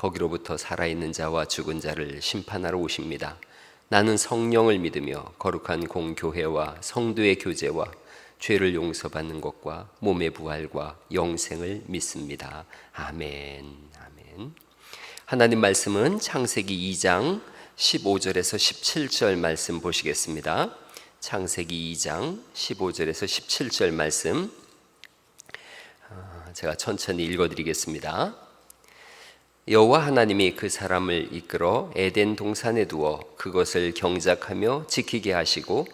거기로부터 살아있는 자와 죽은 자를 심판하러 오십니다. 나는 성령을 믿으며 거룩한 공교회와 성도의 교제와 죄를 용서받는 것과 몸의 부활과 영생을 믿습니다. 아멘. 아멘. 하나님 말씀은 창세기 2장 15절에서 17절 말씀 보시겠습니다. 창세기 2장 15절에서 17절 말씀 아, 제가 천천히 읽어드리겠습니다. 여호와 하나님이 그 사람을 이끌어 에덴 동산에 두어 그것을 경작하며 지키게 하시고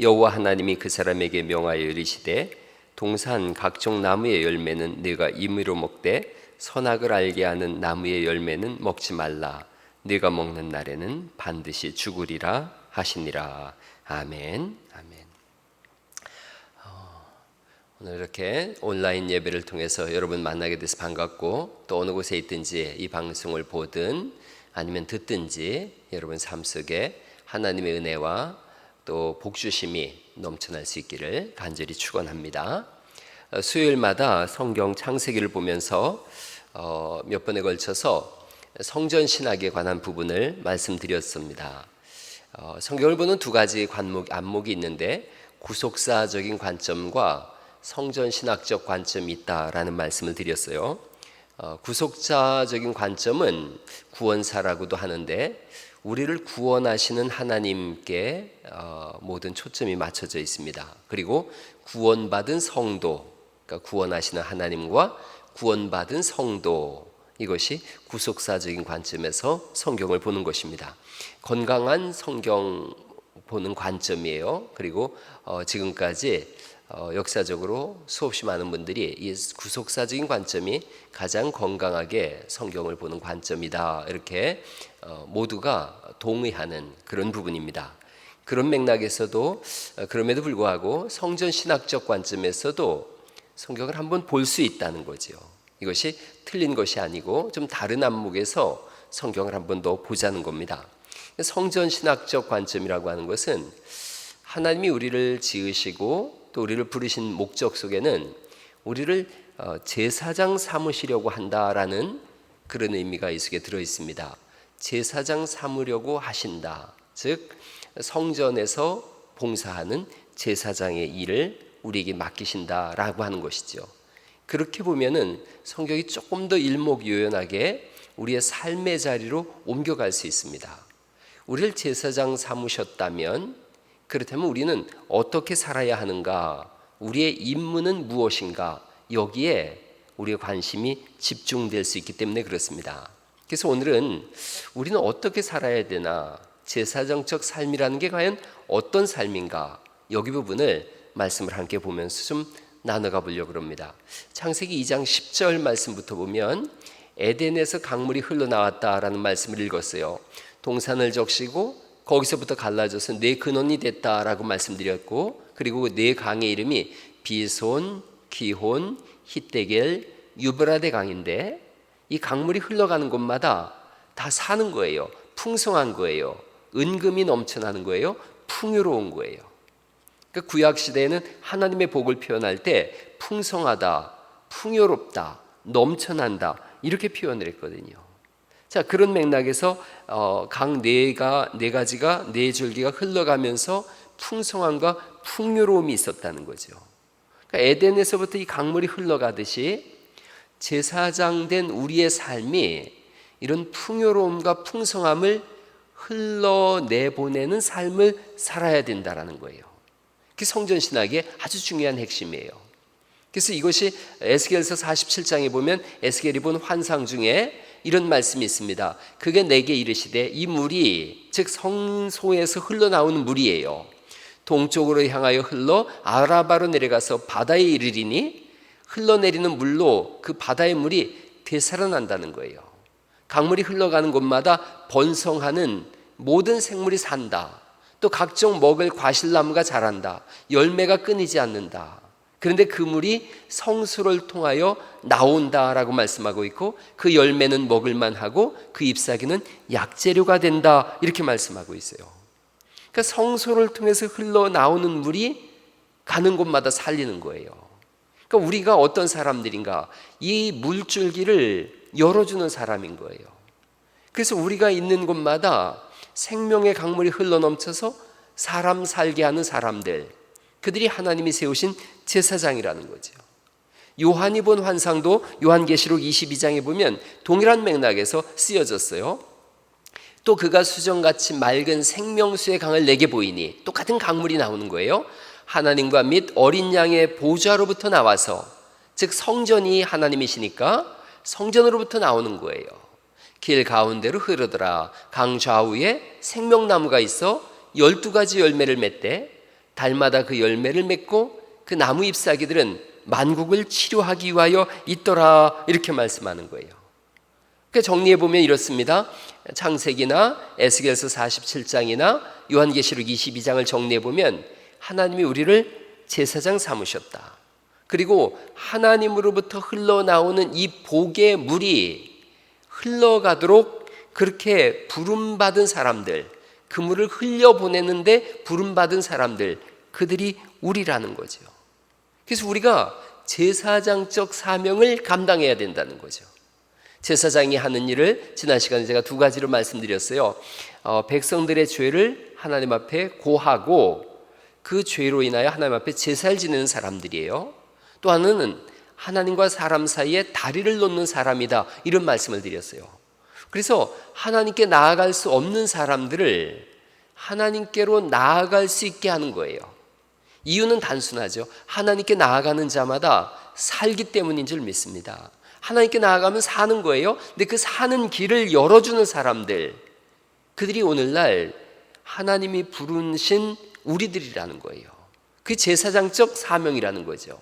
여호와 하나님이 그 사람에게 명하여 이르시되 동산 각종 나무의 열매는 네가 임의로 먹되 선악을 알게 하는 나무의 열매는 먹지 말라. 네가 먹는 날에는 반드시 죽으리라 하시니라. 아멘 아멘 오늘 이렇게 온라인 예배를 통해서 여러분 만나게 돼서 반갑고 또 어느 곳에 있든지 이 방송을 보든 아니면 듣든지 여러분 삶 속에 하나님의 은혜와 또 복주심이 넘쳐날 수 있기를 간절히 축원합니다. 어, 수요일마다 성경 창세기를 보면서 어, 몇 번에 걸쳐서 성전 신학에 관한 부분을 말씀드렸습니다. 어, 성경을 보는 두 가지 관목 안목이 있는데 구속사적인 관점과 성전 신학적 관점이 있다라는 말씀을 드렸어요. 어, 구속자적인 관점은 구원사라고도 하는데 우리를 구원하시는 하나님께 어, 모든 초점이 맞춰져 있습니다. 그리고 구원받은 성도, 그러니까 구원하시는 하나님과 구원받은 성도 이것이 구속사적인 관점에서 성경을 보는 것입니다. 건강한 성경 보는 관점이에요. 그리고 어, 지금까지 어, 역사적으로 수없이 많은 분들이 이 구속사적인 관점이 가장 건강하게 성경을 보는 관점이다 이렇게 어, 모두가 동의하는 그런 부분입니다. 그런 맥락에서도 어, 그럼에도 불구하고 성전 신학적 관점에서도 성경을 한번 볼 수 있다는 거죠. 이것이 틀린 것이 아니고 좀 다른 안목에서 성경을 한번 더 보자는 겁니다. 성전 신학적 관점이라고 하는 것은 하나님이 우리를 지으시고 또 우리를 부르신 목적 속에는 우리를 어, 제사장 삼으시려고 한다라는 그런 의미가 이 속에 들어 있습니다. 제사장 삼으려고 하신다. 즉 성전에서 봉사하는 제사장의 일을 우리에게 맡기신다라고 하는 것이죠. 그렇게 보면은 성경이 조금 더 일목요연하게 우리의 삶의 자리로 옮겨갈 수 있습니다. 우리를 제사장 삼으셨다면 그렇다면 우리는 어떻게 살아야 하는가? 우리의 임무는 무엇인가? 여기에 우리의 관심이 집중될 수 있기 때문에 그렇습니다. 그래서 오늘은 우리는 어떻게 살아야 되나? 제사정적 삶이라는 게 과연 어떤 삶인가? 여기 부분을 말씀을 함께 보면서 좀 나눠가 보려고 합니다. 창세기 2장 10절 말씀부터 보면 에덴에서 강물이 흘러나왔다라는 말씀을 읽었어요. 동산을 적시고 거기서부터 갈라져서 네 근원이 됐다라고 말씀드렸고 그리고 네 강의 이름이 비손, 기혼, 히데겔, 유브라데 강인데 이 강물이 흘러가는 곳마다 다 사는 거예요. 풍성한 거예요. 은금이 넘쳐나는 거예요. 풍요로운 거예요. 그 구약 시대에는 하나님의 복을 표현할 때 풍성하다, 풍요롭다, 넘쳐난다 이렇게 표현을 했거든요. 자 그런 맥락에서 어, 강 네가 네 가지가 네 줄기가 흘러가면서 풍성함과 풍요로움이 있었다는 거죠. 그러니까 에덴에서부터 이 강물이 흘러가듯이 제사장된 우리의 삶이 이런 풍요로움과 풍성함을 흘러내보내는 삶을 살아야 된다라는 거예요. 그게 성전 신학의 아주 중요한 핵심이에요. 그래서 이것이 에스겔서 47장에 보면 에스겔이 본 환상 중에 이런 말씀이 있습니다. 그게 내게 이르시되 이 물이 즉 성소에서 흘러나오는 물이에요. 동쪽으로 향하여 흘러 아라바로 내려가서 바다에 이르리니 흘러내리는 물로 그 바다의 물이 되살아난다는 거예요. 강물이 흘러가는 곳마다 번성하는 모든 생물이 산다. 또 각종 먹을 과실나무가 자란다. 열매가 끊이지 않는다. 그런데 그 물이 성수를 통하여 나온다라고 말씀하고 있고 그 열매는 먹을만 하고 그 잎사귀는 약재료가 된다. 이렇게 말씀하고 있어요. 그러니까 성소를 통해서 흘러나오는 물이 가는 곳마다 살리는 거예요. 그러니까 우리가 어떤 사람들인가 이 물줄기를 열어주는 사람인 거예요. 그래서 우리가 있는 곳마다 생명의 강물이 흘러넘쳐서 사람 살게 하는 사람들, 그들이 하나님이 세우신 제사장이라는 거죠. 요한이 본 환상도 요한계시록 22장에 보면 동일한 맥락에서 쓰여졌어요. 또 그가 수정같이 맑은 생명수의 강을 내게 보이니 똑같은 강물이 나오는 거예요. 하나님과 및 어린 양의 보좌로부터 나와서 즉 성전이 하나님이시니까 성전으로부터 나오는 거예요. 길 가운데로 흐르더라. 강 좌우에 생명나무가 있어 열두 가지 열매를 맺되 달마다 그 열매를 맺고 그 나무 잎사귀들은 만국을 치료하기 위하여 있더라 이렇게 말씀하는 거예요. 그 정리해 보면 이렇습니다. 창세기나 에스겔서 47장이나 요한계시록 22장을 정리해 보면 하나님이 우리를 제사장 삼으셨다. 그리고 하나님으로부터 흘러나오는 이 복의 물이 흘러가도록 그렇게 부름받은 사람들, 그 물을 흘려보내는데 부름받은 사람들, 그들이 우리라는 거죠. 그래서 우리가 제사장적 사명을 감당해야 된다는 거죠. 제사장이 하는 일을 지난 시간에 제가 두 가지로 말씀드렸어요. 어, 백성들의 죄를 하나님 앞에 고하고 그 죄로 인하여 하나님 앞에 제사를 지내는 사람들이에요. 또 하나는 하나님과 사람 사이에 다리를 놓는 사람이다. 이런 말씀을 드렸어요. 그래서 하나님께 나아갈 수 없는 사람들을 하나님께로 나아갈 수 있게 하는 거예요. 이유는 단순하죠. 하나님께 나아가는 자마다 살기 때문인 줄 믿습니다. 하나님께 나아가면 사는 거예요. 근데 그 사는 길을 열어주는 사람들, 그들이 오늘날 하나님이 부르신 우리들이라는 거예요. 그 제사장적 사명이라는 거죠.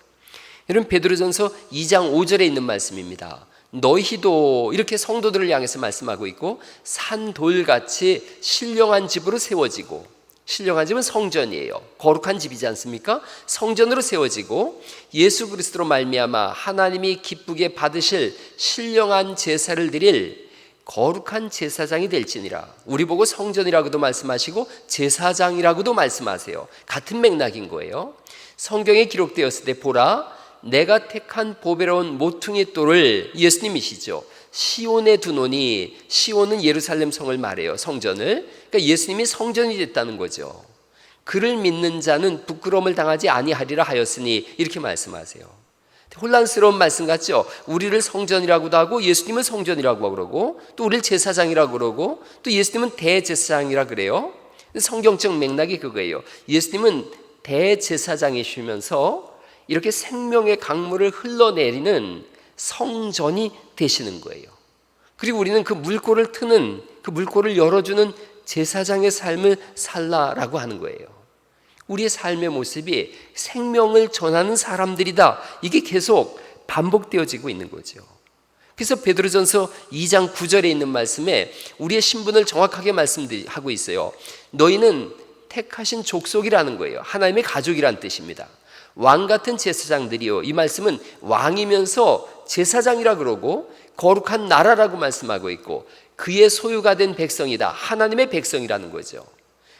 여러분 베드로전서 2장 5절에 있는 말씀입니다. 너희도 이렇게 성도들을 향해서 말씀하고 있고 산돌같이 신령한 집으로 세워지고 신령한 집은 성전이에요. 거룩한 집이지 않습니까? 성전으로 세워지고 예수 그리스도로 말미암아 하나님이 기쁘게 받으실 신령한 제사를 드릴 거룩한 제사장이 될지니라. 우리 보고 성전이라고도 말씀하시고 제사장이라고도 말씀하세요. 같은 맥락인 거예요. 성경에 기록되었을 때 보라 내가 택한 보배로운 모퉁이 돌을 예수님이시죠. 시온에 두노니 시온은 예루살렘 성을 말해요. 성전을. 그러니까 예수님이 성전이 됐다는 거죠. 그를 믿는 자는 부끄러움을 당하지 아니하리라 하였으니 이렇게 말씀하세요. 혼란스러운 말씀 같죠? 우리를 성전이라고도 하고 예수님은 성전이라고 그러고 또 우리를 제사장이라고 그러고 또 예수님은 대제사장이라 그래요. 성경적 맥락이 그거예요. 예수님은 대제사장이시면서 이렇게 생명의 강물을 흘러내리는 성전이 되시는 거예요. 그리고 우리는 그 물꼬를 트는 그 물꼬를 열어주는 제사장의 삶을 살라라고 하는 거예요. 우리의 삶의 모습이 생명을 전하는 사람들이다. 이게 계속 반복되어지고 있는 거죠. 그래서 베드로전서 2장 9절에 있는 말씀에 우리의 신분을 정확하게 말씀하고 있어요. 너희는 택하신 족속이라는 거예요. 하나님의 가족이란 뜻입니다. 왕 같은 제사장들이요. 이 말씀은 왕이면서 제사장이라 그러고 거룩한 나라라고 말씀하고 있고 그의 소유가 된 백성이다. 하나님의 백성이라는 거죠.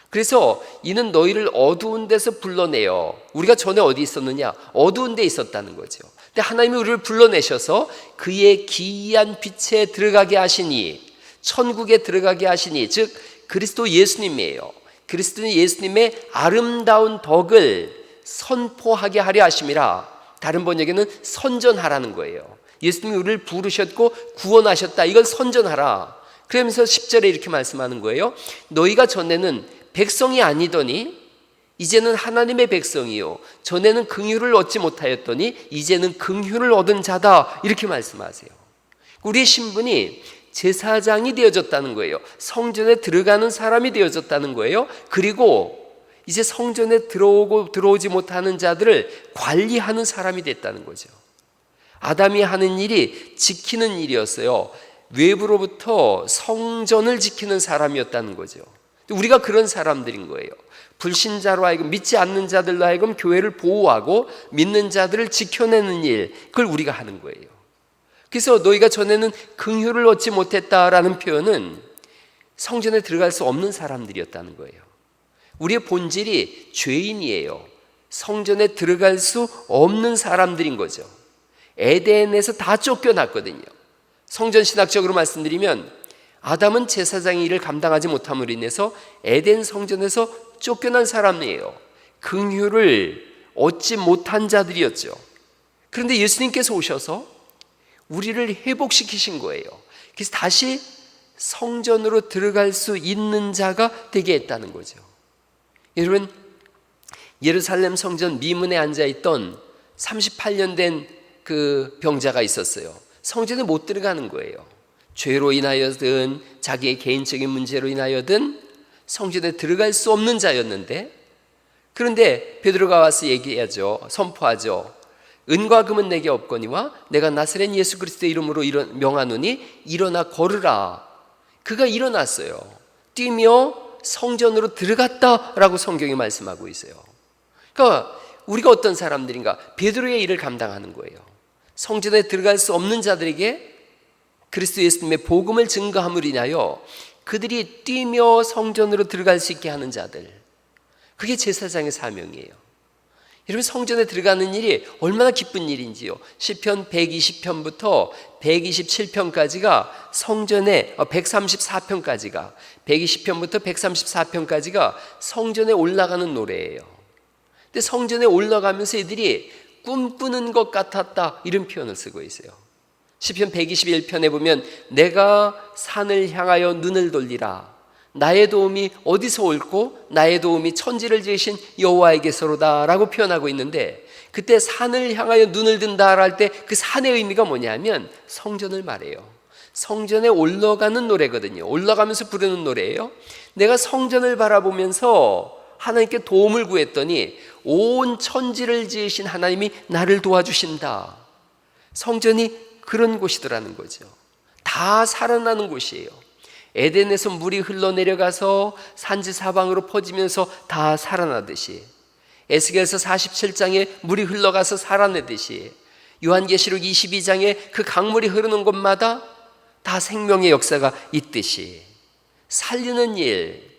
그래서 이는 너희를 어두운 데서 불러내요. 우리가 전에 어디 있었느냐? 어두운 데 있었다는 거죠. 근데 하나님이 우리를 불러내셔서 그의 기이한 빛에 들어가게 하시니 천국에 들어가게 하시니 즉 그리스도 예수님이에요. 그리스도 예수님의 아름다운 덕을 선포하게 하려 하심이라. 다른 번역에는 선전하라는 거예요. 예수님이 우리를 부르셨고 구원하셨다. 이걸 선전하라. 그러면서 10절에 이렇게 말씀하는 거예요. 너희가 전에는 백성이 아니더니 이제는 하나님의 백성이요. 전에는 긍휼을 얻지 못하였더니 이제는 긍휼을 얻은 자다. 이렇게 말씀하세요. 우리의 신분이 제사장이 되어졌다는 거예요. 성전에 들어가는 사람이 되어졌다는 거예요. 그리고 이제 성전에 들어오고 들어오지 못하는 자들을 관리하는 사람이 됐다는 거죠. 아담이 하는 일이 지키는 일이었어요. 외부로부터 성전을 지키는 사람이었다는 거죠. 우리가 그런 사람들인 거예요. 불신자로 하여금 믿지 않는 자들로 하여금 교회를 보호하고 믿는 자들을 지켜내는 일, 그걸 우리가 하는 거예요. 그래서 너희가 전에는 긍휼을 얻지 못했다라는 표현은 성전에 들어갈 수 없는 사람들이었다는 거예요. 우리의 본질이 죄인이에요. 성전에 들어갈 수 없는 사람들인 거죠. 에덴에서 다 쫓겨났거든요. 성전 신학적으로 말씀드리면 아담은 제사장의 일을 감당하지 못함으로 인해서 에덴 성전에서 쫓겨난 사람이에요. 긍휼을 얻지 못한 자들이었죠. 그런데 예수님께서 오셔서 우리를 회복시키신 거예요. 그래서 다시 성전으로 들어갈 수 있는 자가 되게 했다는 거죠. 여러분, 예루살렘 성전 미문에 앉아 있던 38년 된 그 병자가 있었어요. 성전에 못 들어가는 거예요. 죄로 인하여든 자기의 개인적인 문제로 인하여든 성전에 들어갈 수 없는 자였는데 그런데 베드로가 와서 얘기하죠. 선포하죠. 은과 금은 내게 없거니와 내가 나사렛 예수 그리스도의 이름으로 명하노니 일어나 걸으라. 그가 일어났어요. 뛰며 성전으로 들어갔다라고 성경이 말씀하고 있어요. 그러니까 우리가 어떤 사람들인가? 베드로의 일을 감당하는 거예요. 성전에 들어갈 수 없는 자들에게 그리스도 예수님의 복음을 증거함으로 인하여 그들이 뛰며 성전으로 들어갈 수 있게 하는 자들. 그게 제사장의 사명이에요. 여러분 성전에 들어가는 일이 얼마나 기쁜 일인지요. 시편 120편부터 127편까지가 성전에 134편까지가 120편부터 134편까지가 성전에 올라가는 노래예요. 근데 성전에 올라가면서 이들이 꿈꾸는 것 같았다 이런 표현을 쓰고 있어요. 시편 121편에 보면 내가 산을 향하여 눈을 돌리라 나의 도움이 어디서 올고 나의 도움이 천지를 지으신 여호와에게서로다라고 표현하고 있는데 그때 산을 향하여 눈을 든다라 할 때 그 산의 의미가 뭐냐면 성전을 말해요. 성전에 올라가는 노래거든요. 올라가면서 부르는 노래예요. 내가 성전을 바라보면서 하나님께 도움을 구했더니 온 천지를 지으신 하나님이 나를 도와주신다. 성전이 그런 곳이더라는 거죠. 다 살아나는 곳이에요. 에덴에서 물이 흘러내려가서 산지 사방으로 퍼지면서 다 살아나듯이 에스겔서 47장에 물이 흘러가서 살아내듯이 요한계시록 22장에 그 강물이 흐르는 곳마다 다 생명의 역사가 있듯이 살리는 일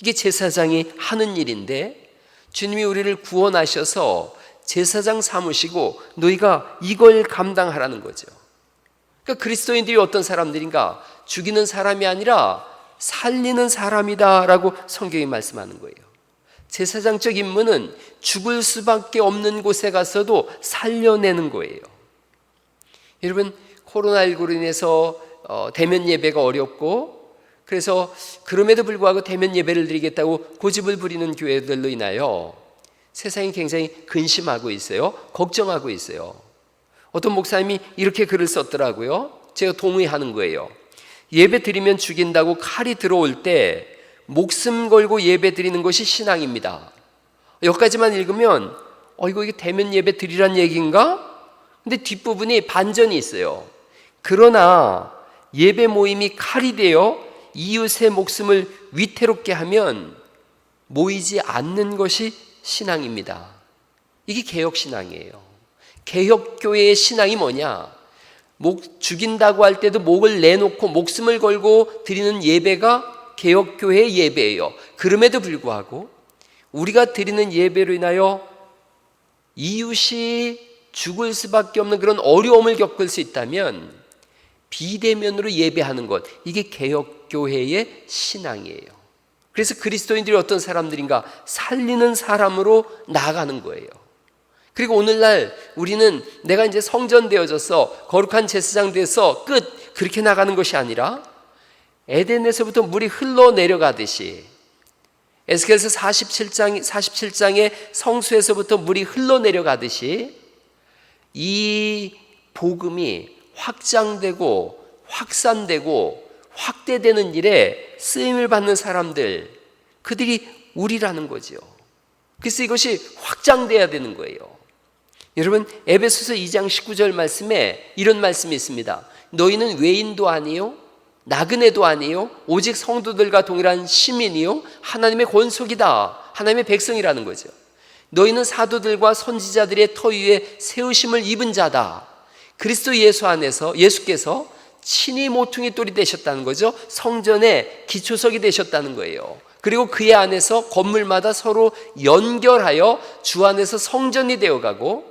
이게 제사장이 하는 일인데 주님이 우리를 구원하셔서 제사장 삼으시고 너희가 이걸 감당하라는 거죠. 그러니까 그리스도인들이 어떤 사람들인가? 죽이는 사람이 아니라 살리는 사람이다라고 성경이 말씀하는 거예요. 제사장적 임무는 죽을 수밖에 없는 곳에 가서도 살려내는 거예요. 여러분 코로나19로 인해서 어, 대면 예배가 어렵고 그래서 그럼에도 불구하고 대면 예배를 드리겠다고 고집을 부리는 교회들로 인하여 세상이 굉장히 근심하고 있어요. 걱정하고 있어요. 어떤 목사님이 이렇게 글을 썼더라고요. 제가 동의하는 거예요. 예배 드리면 죽인다고 칼이 들어올 때 목숨 걸고 예배 드리는 것이 신앙입니다. 여기까지만 읽으면 어 이거 이게 대면 예배 드리란 얘기인가? 근데 뒷부분이 반전이 있어요. 그러나 예배 모임이 칼이 되어 이웃의 목숨을 위태롭게 하면 모이지 않는 것이 신앙입니다. 이게 개혁 신앙이에요. 개혁 교회의 신앙이 뭐냐? 목 죽인다고 할 때도 목을 내놓고 목숨을 걸고 드리는 예배가 개혁 교회의 예배예요. 그럼에도 불구하고 우리가 드리는 예배로 인하여 이웃이 죽을 수밖에 없는 그런 어려움을 겪을 수 있다면 비대면으로 예배하는 것 이게 개혁 교회의 신앙이에요. 그래서 그리스도인들이 어떤 사람들인가 살리는 사람으로 나아가는 거예요. 그리고 오늘날 우리는 내가 이제 성전 되어져서 거룩한 제사장 돼서 끝 그렇게 나가는 것이 아니라 에덴에서부터 물이 흘러 내려가듯이 에스겔서 47장 47장의 성수에서부터 물이 흘러 내려가듯이 이 복음이 확장되고 확산되고 확대되는 일에 쓰임을 받는 사람들 그들이 우리라는 거지요. 그래서 이것이 확장돼야 되는 거예요. 여러분 에베소서 2장 19절 말씀에 이런 말씀이 있습니다. 너희는 외인도 아니요 나그네도 아니요 오직 성도들과 동일한 시민이요 하나님의 권속이다. 하나님의 백성이라는 거죠. 너희는 사도들과 선지자들의 터 위에 세우심을 입은 자다. 그리스도 예수 안에서 예수께서 친히 모퉁이 돌이 되셨다는 거죠. 성전의 기초석이 되셨다는 거예요. 그리고 그의 안에서 건물마다 서로 연결하여 주 안에서 성전이 되어가고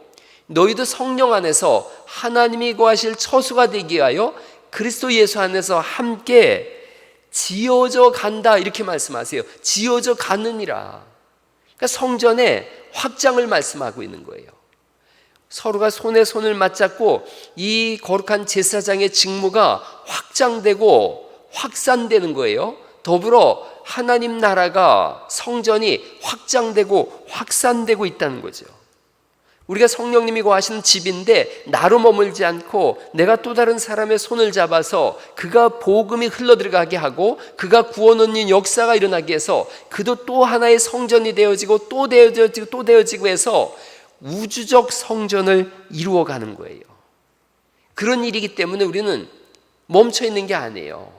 너희도 성령 안에서 하나님이 거하실 처수가 되기 위하여 그리스도 예수 안에서 함께 지어져 간다 이렇게 말씀하세요. 지어져 가느니라. 그러니까 성전의 확장을 말씀하고 있는 거예요. 서로가 손에 손을 맞잡고 이 거룩한 제사장의 직무가 확장되고 확산되는 거예요. 더불어 하나님 나라가 성전이 확장되고 확산되고 있다는 거죠. 우리가 성령님이 거하시는 집인데 나로 머물지 않고 내가 또 다른 사람의 손을 잡아서 그가 복음이 흘러들어가게 하고 그가 구원 얻는 역사가 일어나게 해서 그도 또 하나의 성전이 되어지고 또 되어지고 또 되어지고 해서 우주적 성전을 이루어가는 거예요. 그런 일이기 때문에 우리는 멈춰 있는 게 아니에요.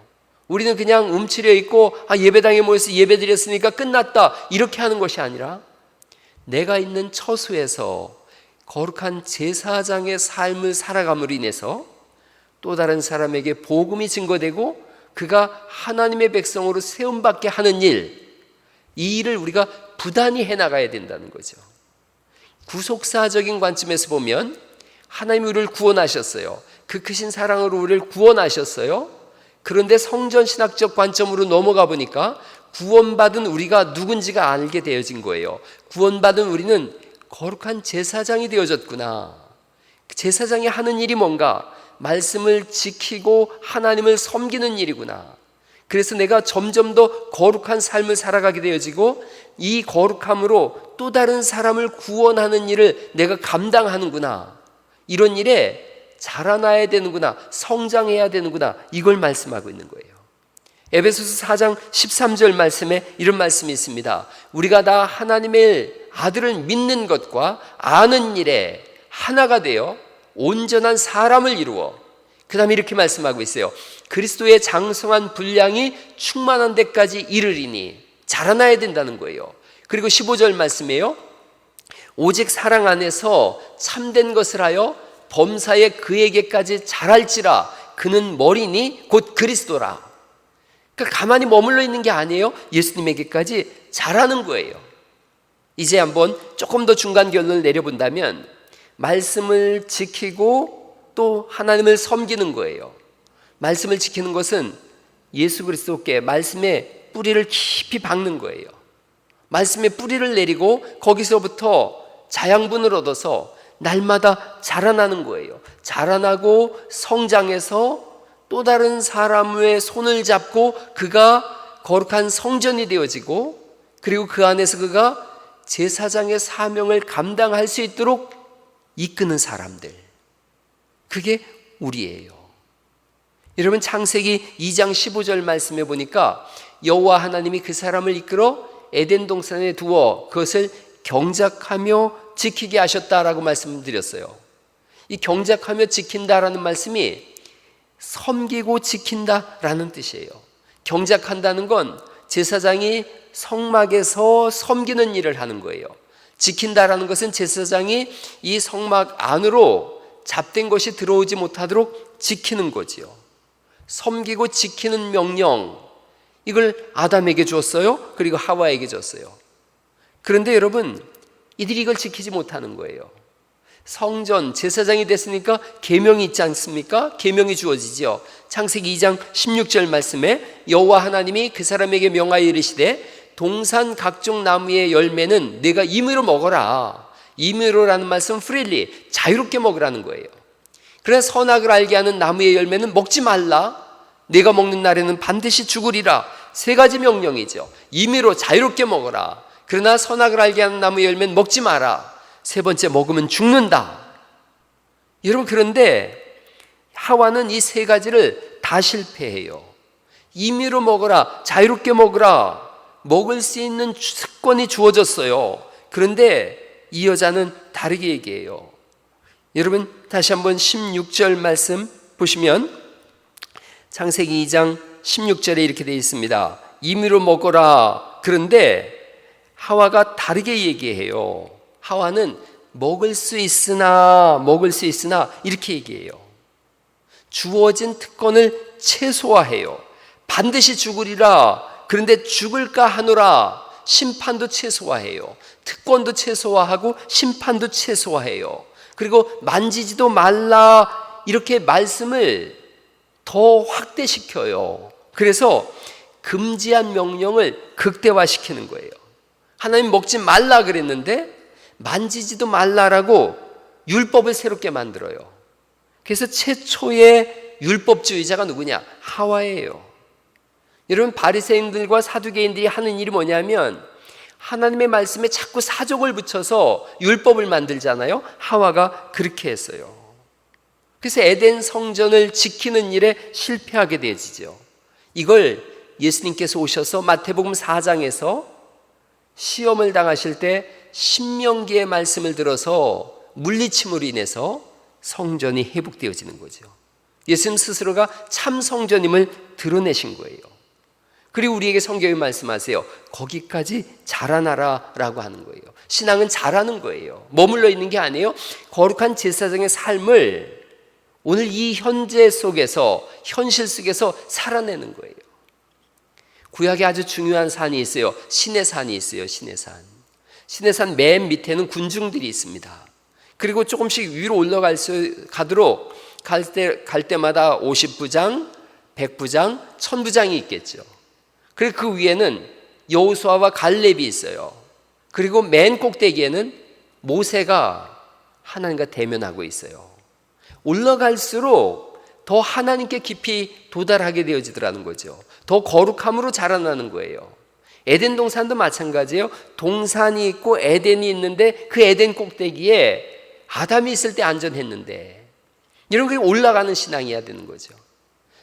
우리는 그냥 움츠려 있고 아, 예배당에 모여서 예배 드렸으니까 끝났다 이렇게 하는 것이 아니라 내가 있는 처수에서 거룩한 제사장의 삶을 살아감으로 인해서 또 다른 사람에게 복음이 증거되고 그가 하나님의 백성으로 세움받게 하는 일, 이 일을 우리가 부단히 해나가야 된다는 거죠. 구속사적인 관점에서 보면 하나님 우리를 구원하셨어요. 그 크신 사랑으로 우리를 구원하셨어요. 그런데 성전 신학적 관점으로 넘어가 보니까 구원받은 우리가 누군지가 알게 되어진 거예요. 구원받은 우리는 거룩한 제사장이 되어졌구나. 제사장이 하는 일이 뭔가 말씀을 지키고 하나님을 섬기는 일이구나. 그래서 내가 점점 더 거룩한 삶을 살아가게 되어지고 이 거룩함으로 또 다른 사람을 구원하는 일을 내가 감당하는구나. 이런 일에 자라나야 되는구나. 성장해야 되는구나. 이걸 말씀하고 있는 거예요. 에베소서 4장 13절 말씀에 이런 말씀이 있습니다. 우리가 다 하나님의 아들을 믿는 것과 아는 일에 하나가 되어 온전한 사람을 이루어 그 다음에 이렇게 말씀하고 있어요. 그리스도의 장성한 분량이 충만한 데까지 이르리니 자라나야 된다는 거예요. 그리고 15절 말씀에요. 오직 사랑 안에서 참된 것을 하여 범사에 그에게까지 자랄지라 그는 머리니 곧 그리스도라. 그러니까 가만히 머물러 있는 게 아니에요. 예수님에게까지 자라는 거예요. 이제 한번 조금 더 중간 결론을 내려본다면 말씀을 지키고 또 하나님을 섬기는 거예요. 말씀을 지키는 것은 예수 그리스도께 말씀의 뿌리를 깊이 박는 거예요. 말씀의 뿌리를 내리고 거기서부터 자양분을 얻어서 날마다 자라나는 거예요. 자라나고 성장해서 또 다른 사람의 손을 잡고 그가 거룩한 성전이 되어지고 그리고 그 안에서 그가 제사장의 사명을 감당할 수 있도록 이끄는 사람들. 그게 우리예요. 여러분 창세기 2장 15절 말씀에 보니까 여호와 하나님이 그 사람을 이끌어 에덴 동산에 두어 그것을 경작하며 지키게 하셨다라고 말씀드렸어요. 이 경작하며 지킨다라는 말씀이 섬기고 지킨다라는 뜻이에요. 경작한다는 건 제사장이 성막에서 섬기는 일을 하는 거예요. 지킨다라는 것은 제사장이 이 성막 안으로 잡된 것이 들어오지 못하도록 지키는 거지요. 섬기고 지키는 명령 이걸 아담에게 주었어요. 그리고 하와에게 줬어요. 그런데 여러분 이들이 이걸 지키지 못하는 거예요. 성전 제사장이 됐으니까 계명이 있지 않습니까? 계명이 주어지지요. 창세기 2장 16절 말씀에 여호와 하나님이 그 사람에게 명하여 이르시되 동산 각종 나무의 열매는 내가 임의로 먹어라. 임의로라는 말씀 프릴리 자유롭게 먹으라는 거예요. 그래서 선악을 알게 하는 나무의 열매는 먹지 말라. 내가 먹는 날에는 반드시 죽으리라. 세 가지 명령이죠. 임의로 자유롭게 먹어라. 그러나 선악을 알게 하는 나무의 열매는 먹지 마라. 세 번째 먹으면 죽는다. 여러분 그런데 하와는 이 세 가지를 다 실패해요. 임의로 먹어라, 자유롭게 먹으라, 먹을 수 있는 특권이 주어졌어요. 그런데 이 여자는 다르게 얘기해요. 여러분 다시 한번 16절 말씀 보시면 창세기 2장 16절에 이렇게 되어 있습니다. 임의로 먹어라. 그런데 하와가 다르게 얘기해요. 하와는 먹을 수 있으나 먹을 수 있으나 이렇게 얘기해요. 주어진 특권을 최소화해요. 반드시 죽으리라. 그런데 죽을까 하노라. 심판도 최소화해요. 특권도 최소화하고 심판도 최소화해요. 그리고 만지지도 말라. 이렇게 말씀을 더 확대시켜요. 그래서 금지한 명령을 극대화시키는 거예요. 하나님 먹지 말라 그랬는데 만지지도 말라라고 율법을 새롭게 만들어요. 그래서 최초의 율법주의자가 누구냐? 하와예요. 여러분 바리새인들과 사두개인들이 하는 일이 뭐냐면 하나님의 말씀에 자꾸 사족을 붙여서 율법을 만들잖아요. 하와가 그렇게 했어요. 그래서 에덴 성전을 지키는 일에 실패하게 되지죠. 이걸 예수님께서 오셔서 마태복음 4장에서 시험을 당하실 때 신명기의 말씀을 들어서 물리침으로 인해서 성전이 회복되어지는 거죠. 예수님 스스로가 참 성전임을 드러내신 거예요. 그리고 우리에게 성경이 말씀하세요. 거기까지 자라나라 라고 하는 거예요. 신앙은 자라는 거예요. 머물러 있는 게 아니에요. 거룩한 제사장의 삶을 오늘 이 현재 속에서 현실 속에서 살아내는 거예요. 구약에 아주 중요한 산이 있어요. 신의 산이 있어요. 신의 산. 신의 산맨 밑에는 군중들이 있습니다. 그리고 조금씩 위로 올라갈 수 가도록 갈, 때, 갈 때마다 50부장, 100부장, 1000부장이 있겠죠. 그리고 그 위에는 여호수아와 갈렙이 있어요. 그리고 맨 꼭대기에는 모세가 하나님과 대면하고 있어요. 올라갈수록 더 하나님께 깊이 도달하게 되어지더라는 거죠. 더 거룩함으로 자라나는 거예요. 에덴 동산도 마찬가지예요. 동산이 있고 에덴이 있는데 그 에덴 꼭대기에 아담이 있을 때 안전했는데 이런 게 올라가는 신앙이어야 되는 거죠.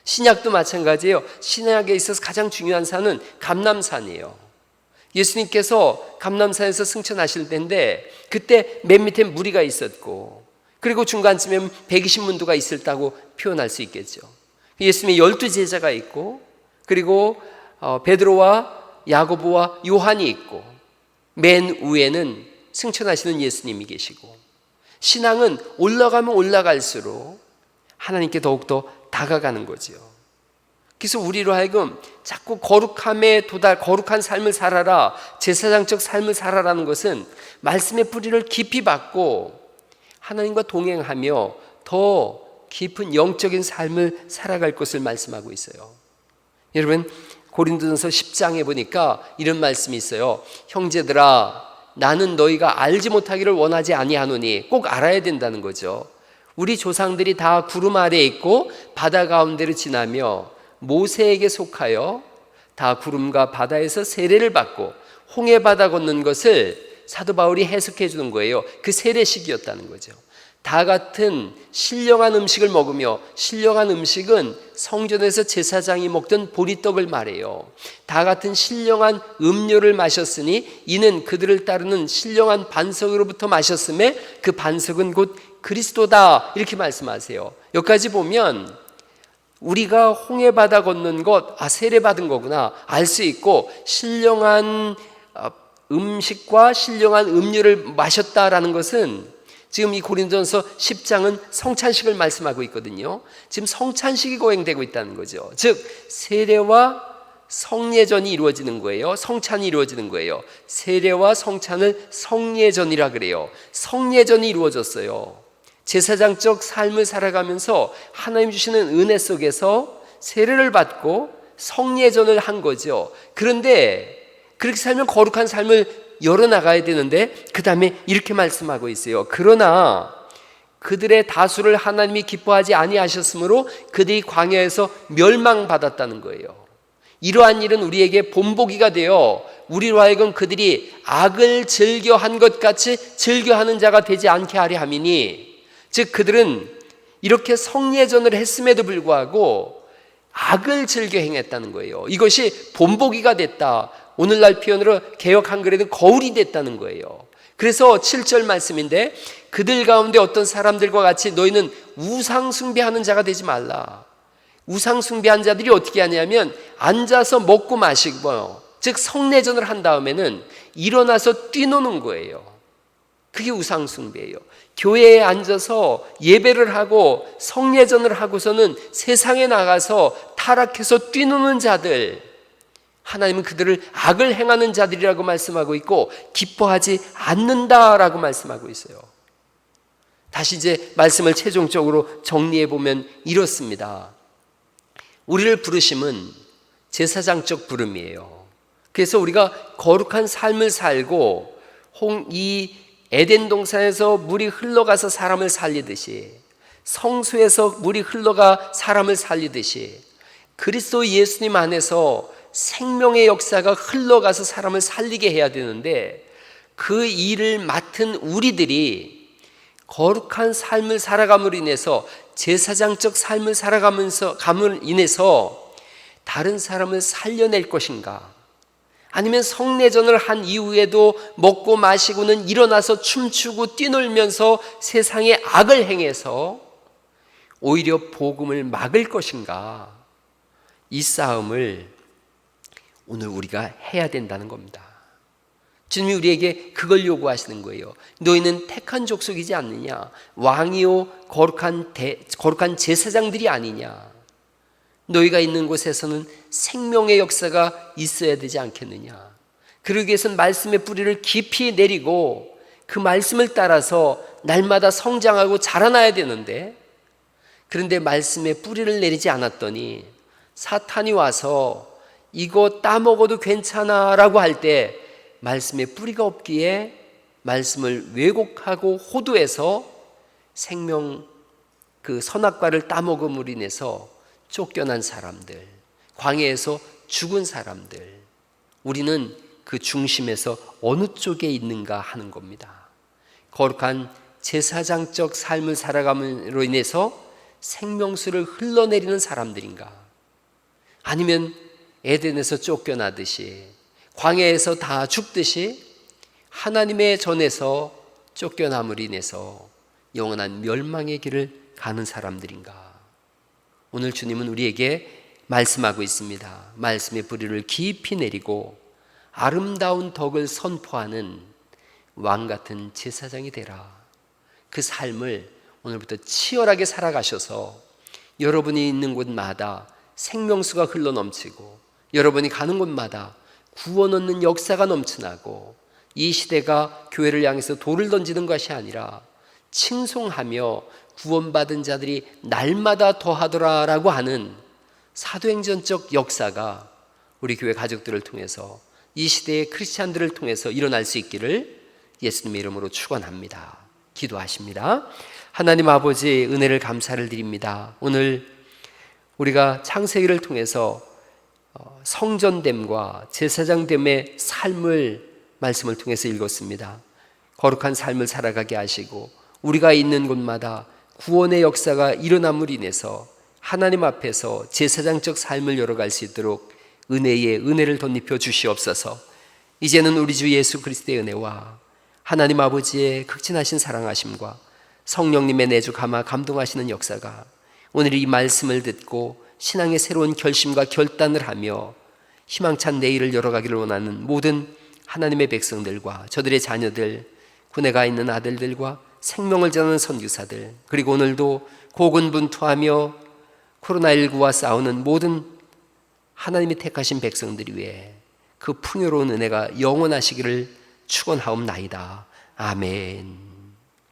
신약도 마찬가지예요. 신약에 있어서 가장 중요한 산은 감남산이에요. 예수님께서 감남산에서 승천하실 때인데 그때 맨 밑에 무리가 있었고 그리고 중간쯤에 120문도가 있었다고 표현할 수 있겠죠. 예수님의 열두 제자가 있고 그리고 어, 베드로와 야고보와 요한이 있고 맨 위에는 승천하시는 예수님이 계시고 신앙은 올라가면 올라갈수록 하나님께 더욱더 다가가는 거지요. 그래서 우리로 하여금 자꾸 거룩함에 도달, 거룩한 삶을 살아라, 제사장적 삶을 살아라는 것은 말씀의 뿌리를 깊이 받고 하나님과 동행하며 더 깊은 영적인 삶을 살아갈 것을 말씀하고 있어요. 여러분, 고린도전서 10장에 보니까 이런 말씀이 있어요. 형제들아, 나는 너희가 알지 못하기를 원하지 아니하노니 꼭 알아야 된다는 거죠. 우리 조상들이 다 구름 아래에 있고 바다 가운데를 지나며 모세에게 속하여 다 구름과 바다에서 세례를 받고 홍해 바다 걷는 것을 사도 바울이 해석해 주는 거예요. 그 세례식이었다는 거죠. 다 같은 신령한 음식을 먹으며 신령한 음식은 성전에서 제사장이 먹던 보리떡을 말해요. 다 같은 신령한 음료를 마셨으니 이는 그들을 따르는 신령한 반석으로부터 마셨음에 그 반석은 곧 그리스도다 이렇게 말씀하세요. 여기까지 보면 우리가 홍해 바다 걷는 것, 아 세례 받은 거구나 알 수 있고 신령한 어, 음식과 신령한 음료를 마셨다라는 것은 지금 이 고린도전서 10장은 성찬식을 말씀하고 있거든요. 지금 성찬식이 거행되고 있다는 거죠. 즉 세례와 성례전이 이루어지는 거예요. 성찬이 이루어지는 거예요. 세례와 성찬을 성례전이라 그래요. 성례전이 이루어졌어요. 제사장적 삶을 살아가면서 하나님 주시는 은혜 속에서 세례를 받고 성례전을 한 거죠. 그런데 그렇게 살면 거룩한 삶을 열어나가야 되는데 그 다음에 이렇게 말씀하고 있어요. 그러나 그들의 다수를 하나님이 기뻐하지 아니하셨으므로 그들이 광야에서 멸망받았다는 거예요. 이러한 일은 우리에게 본보기가 되어 우리로 하여금 그들이 악을 즐겨한 것 같이 즐겨하는 자가 되지 않게 하려 함이니 즉 그들은 이렇게 성례전을 했음에도 불구하고 악을 즐겨 행했다는 거예요. 이것이 본보기가 됐다. 오늘날 표현으로 개혁 한글에는 거울이 됐다는 거예요. 그래서 7절 말씀인데 그들 가운데 어떤 사람들과 같이 너희는 우상 숭배하는 자가 되지 말라. 우상 숭배한 자들이 어떻게 하냐면 앉아서 먹고 마시고 즉 성내전을 한 다음에는 일어나서 뛰노는 거예요. 그게 우상 숭배예요. 교회에 앉아서 예배를 하고 성례전을 하고서는 세상에 나가서 타락해서 뛰노는 자들 하나님은 그들을 악을 행하는 자들이라고 말씀하고 있고 기뻐하지 않는다라고 말씀하고 있어요. 다시 이제 말씀을 최종적으로 정리해 보면 이렇습니다. 우리를 부르심은 제사장적 부름이에요. 그래서 우리가 거룩한 삶을 살고 이 에덴 동산에서 물이 흘러가서 사람을 살리듯이 성수에서 물이 흘러가 사람을 살리듯이 그리스도 예수님 안에서 생명의 역사가 흘러가서 사람을 살리게 해야 되는데 그 일을 맡은 우리들이 거룩한 삶을 살아감으로 인해서 제사장적 삶을 살아가면서 감을 인해서 다른 사람을 살려낼 것인가? 아니면 성내전을 한 이후에도 먹고 마시고는 일어나서 춤추고 뛰놀면서 세상에 악을 행해서 오히려 복음을 막을 것인가? 이 싸움을 오늘 우리가 해야 된다는 겁니다. 주님이 우리에게 그걸 요구하시는 거예요. 너희는 택한 족속이지 않느냐? 왕이요 거룩한 대, 거룩한 제사장들이 아니냐? 너희가 있는 곳에서는 생명의 역사가 있어야 되지 않겠느냐? 그러기 위해서는 말씀의 뿌리를 깊이 내리고 그 말씀을 따라서 날마다 성장하고 자라나야 되는데 그런데 말씀의 뿌리를 내리지 않았더니 사탄이 와서 이거 따먹어도 괜찮아 라고 할 때 말씀에 뿌리가 없기에 말씀을 왜곡하고 호도해서 생명 그 선악과를 따먹음으로 인해서 쫓겨난 사람들, 광야에서 죽은 사람들, 우리는 그 중심에서 어느 쪽에 있는가 하는 겁니다. 거룩한 제사장적 삶을 살아감으로 인해서 생명수를 흘러내리는 사람들인가? 아니면 에덴에서 쫓겨나듯이 광야에서 다 죽듯이 하나님의 전에서 쫓겨남으로 인해서 영원한 멸망의 길을 가는 사람들인가? 오늘 주님은 우리에게 말씀하고 있습니다. 말씀의 뿌리를 깊이 내리고 아름다운 덕을 선포하는 왕 같은 제사장이 되라. 그 삶을 오늘부터 치열하게 살아가셔서 여러분이 있는 곳마다 생명수가 흘러 넘치고 여러분이 가는 곳마다 구원 얻는 역사가 넘쳐나고 이 시대가 교회를 향해서 돌을 던지는 것이 아니라 칭송하며 구원받은 자들이 날마다 더하더라라고 하는 사도행전적 역사가 우리 교회 가족들을 통해서 이 시대의 크리스찬들을 통해서 일어날 수 있기를 예수님의 이름으로 축원합니다. 기도하십니다. 하나님 아버지 은혜를 감사를 드립니다. 오늘 우리가 창세기를 통해서 어, 성전됨과 제사장됨의 삶을 말씀을 통해서 읽었습니다. 거룩한 삶을 살아가게 하시고 우리가 있는 곳마다 구원의 역사가 일어남으로 인해서 하나님 앞에서 제사장적 삶을 열어갈 수 있도록 은혜의 은혜를 덧입혀 주시옵소서. 이제는 우리 주 예수 그리스도의 은혜와 하나님 아버지의 극진하신 사랑하심과 성령님의 내주 감화 감동하시는 역사가 오늘 이 말씀을 듣고 신앙의 새로운 결심과 결단을 하며 희망찬 내일을 열어가기를 원하는 모든 하나님의 백성들과 저들의 자녀들, 군에 가 있는 아들들과 생명을 전하는 선교사들, 그리고 오늘도 고군분투하며 코로나19와 싸우는 모든 하나님이 택하신 백성들이 위해 그 풍요로운 은혜가 영원하시기를 축원하옵나이다. 아멘.